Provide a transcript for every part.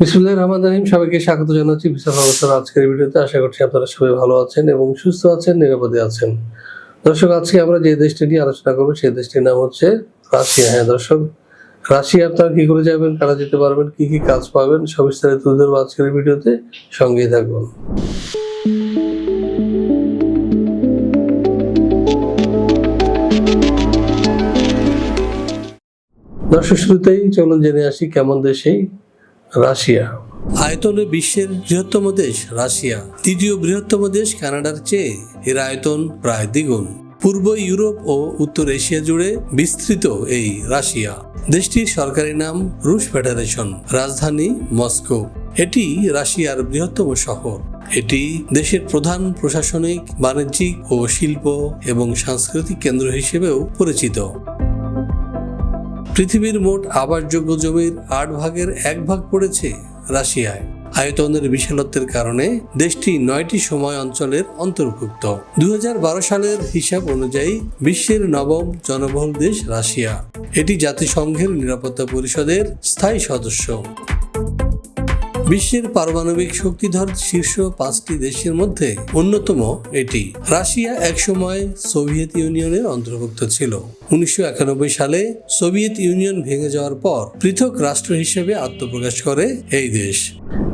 বিসমুল্লাহ রহমান রহিম, সবাইকে স্বাগত জানাচ্ছি। বিশাল অবস্থার আজকের ভিডিওতে। আশা করছি আপনারা সবাই ভালো আছেন এবং সুস্থ আছেন, নিরাপদে আছেন। দর্শক, আজকে আমরা যে দেশটি নিয়ে আলোচনা করব, সেই দেশটির নাম হচ্ছে রাশিয়া। হ্যাঁ দর্শক, রাশিয়া আপনারা কি করে যাবেন, কারা যেতে পারবেন, কি কি কাজ পাবেন, সবিস্তারিত ধরবো আজকের ভিডিওতে। সঙ্গেই থাকবেন দর্শক, শুরুতেই চলুন জেনে আসি কেমন দেশেই রাশিয়া। আয়তনে বিশ্বের বৃহত্তম দেশ রাশিয়া। তৃতীয় বৃহত্তম দেশ কানাডার চেয়ে এর আয়তন প্রায় দ্বিগুণ। পূর্ব ইউরোপ ও উত্তর এশিয়া জুড়ে বিস্তৃত এই রাশিয়া। দেশটির সরকারি নাম রুশ ফেডারেশন, রাজধানী মস্কো। এটি রাশিয়ার বৃহত্তম শহর। এটি দেশের প্রধান প্রশাসনিক, বাণিজ্যিক ও শিল্প এবং সাংস্কৃতিক কেন্দ্র হিসেবেও পরিচিত। পৃথিবীর মোট আবাসযোগ্য জমির আট ভাগের এক ভাগ পড়েছে রাশিয়ায়। আয়তনের বিশালত্বের কারণে দেশটি নয়টি সময় অঞ্চলের অন্তর্ভুক্ত। দুই হাজার বারো সালের হিসাব অনুযায়ী বিশ্বের নবম জনবহুল দেশ রাশিয়া। এটি জাতিসংঘের নিরাপত্তা পরিষদের স্থায়ী সদস্য। বিশ্বের পারমাণবিক শক্তিধর শীর্ষ পাঁচটি দেশের মধ্যে অন্যতম এটি। রাশিয়া একসময় সোভিয়েত ইউনিয়নের অন্তর্ভুক্ত ছিল। উনিশশো একানব্বই সালে সোভিয়েত ইউনিয়ন ভেঙে যাওয়ার পর পৃথক রাষ্ট্র হিসেবে আত্মপ্রকাশ করে এই দেশ।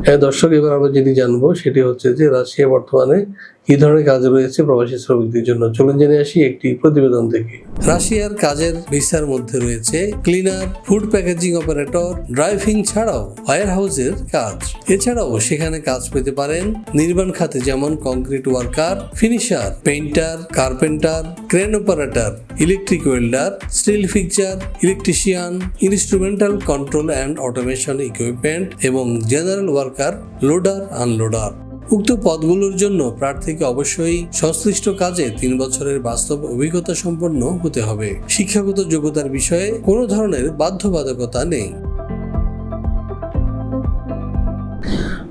হ্যাঁ দর্শক এবার আমরা যেটি জানব সেটি হচ্ছে যে রাশিয়া বর্তমানে কি ধরনের কাজ রয়েছে প্রবাসী শ্রমিকদের জন্য। চলুন জেনে আসি একটি প্রতিবেদন থেকে। রাশিয়ার কাজের ভিসার মধ্যে রয়েছে cleaner food packaging operator driving ছাড়াও ওয়ার হাউসের কাজ। এছাড়াও সেখানে কাজ পেতে পারেন নির্মাণ খাতে যেমন concrete worker finisher painter carpenter crane operator electric welder steel fixture electrician instrumental control and automation equipment এবং জেনারেল ওয়ার্কার লোডার আনলোডার উক্ত পদগুলোর জন্য প্রার্থীকে অবশ্যই সংশ্লিষ্ট কাজে তিন বছরের বাস্তব অভিজ্ঞতা সম্পন্ন হতে হবে। শিক্ষাগত যোগ্যতার বিষয়ে কোনো ধরনের বাধ্যবাধকতা নেই।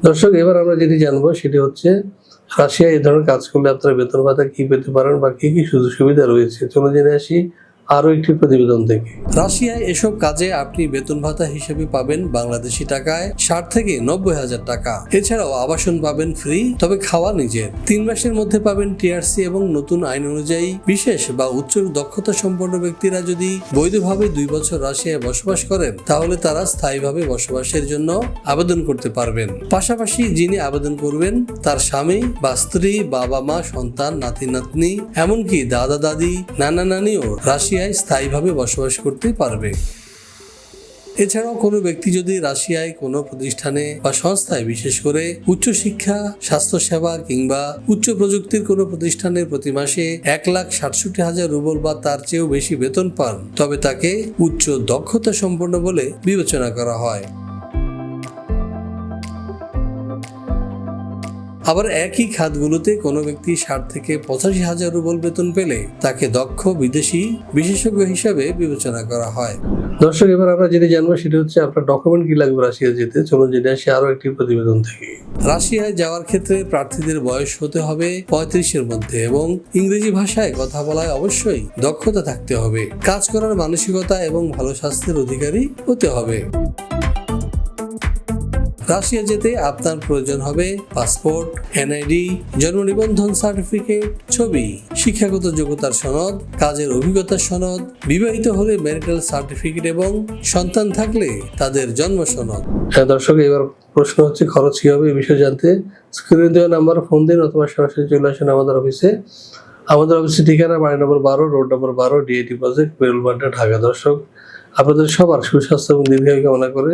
দর্শক, এবার আমরা যেটি জানব সেটি হচ্ছে রাশিয়া এই ধরনের কাজ করলে আপনারা বেতন ভাতা কি পেতে পারেন বা কি কি সুযোগ সুবিধা রয়েছে? চলে জেনে আসি। আরও একটি প্রতিবেদন থেকে। রাশিয়ায় এসব কাজে আপনি বেতন ভাতা হিসেবে পাবেন বাংলাদেশি টাকায় ষাট থেকে নব্বই হাজার টাকা। এছাড়াও আবাসন পাবেন ফ্রি, তবে খাওয়া নিজের। তিন মাসের মধ্যে পাবেন টিআরসি এবং নতুন আইন অনুযায়ী বিশেষ বা উচ্চ দক্ষতা সম্পন্ন ব্যক্তিরা যদি বৈধভাবে দুই বছর রাশিয়ায় বসবাস করেন, তাহলে তারা স্থায়ীভাবে বসবাসের জন্য আবেদন করতে পারবেন। পাশাপাশি যিনি আবেদন করবেন, তার স্বামী বা স্ত্রী বাবা মা সন্তান নাতি নাতনি এমনকি দাদা দাদি নানা নানিও রাশিয়ায় স্থায়ীভাবে বসবাস করতে পারবে। এছাড়াও কোনো ব্যক্তি যদি রাশিয়ায় কোনো প্রতিষ্ঠানে বা সংস্থায়, বিশেষ করে উচ্চশিক্ষা, স্বাস্থ্যসেবা কিংবা উচ্চ প্রযুক্তির কোনো প্রতিষ্ঠানে প্রতি মাসে এক লাখ সাতষট্টি হাজার রুবল বা তার চেয়েও বেশি বেতন পান, তবে তাকে উচ্চ দক্ষতা সম্পন্ন বলে বিবেচনা করা হয়। আবার একই খাতগুলোতে কোনো ব্যক্তি ষাট থেকে পঁচাশি হাজার রুবল বেতন পেলে তাকে দক্ষ বিদেশি বিশেষজ্ঞ হিসাবে বিবেচনা করা হয়। দর্শক, এবার আমরা যেটা জানব সেটা হচ্ছে আপনার ডকুমেন্ট কি লাগবে রাশিয়া যেতে? চলুন জেনে আসি আরও একটি প্রতিবেদন থেকে। রাশিয়ায় যাওয়ার ক্ষেত্রে প্রার্থীদের বয়স হতে হবে পঁয়ত্রিশের মধ্যে এবং ইংরেজি ভাষায় কথা বলায় অবশ্যই দক্ষতা থাকতে হবে। কাজ করার মানসিকতা এবং ভালো স্বাস্থ্যের অধিকারী হতে হবে। রাশিয়া যেতে আপনার প্রয়োজন হবে পাসপোর্ট, এনআইডি, জন্ম নিবন্ধন সার্টিফিকেট, ছবি, শিক্ষাগত যোগ্যতার সনদ, কাজের অভিজ্ঞতার সনদ, বিবাহিত হলে মেডিকেল সার্টিফিকেট এবং সন্তান থাকলে তাদের জন্ম সনদ। হ্যাঁ দর্শক, এবার প্রশ্ন হচ্ছে খরচ কি হবে এই বিষয়ে জানতে। স্ক্রিনে দেওয়া নাম্বার, ফোন দিন, অথবা সরাসরি চলে আসেন আমাদের অফিসে। আমাদের অফিসের ঠিকানা বাড়ি নম্বর বারো, রোড নম্বর বারো ডিএটি প্রজেক্ট বেরুলবাড্ডা ঢাকা। দর্শক, আপনাদের সবার সুস্বাস্থ্য এবং দীর্ঘায়ু কামনা করে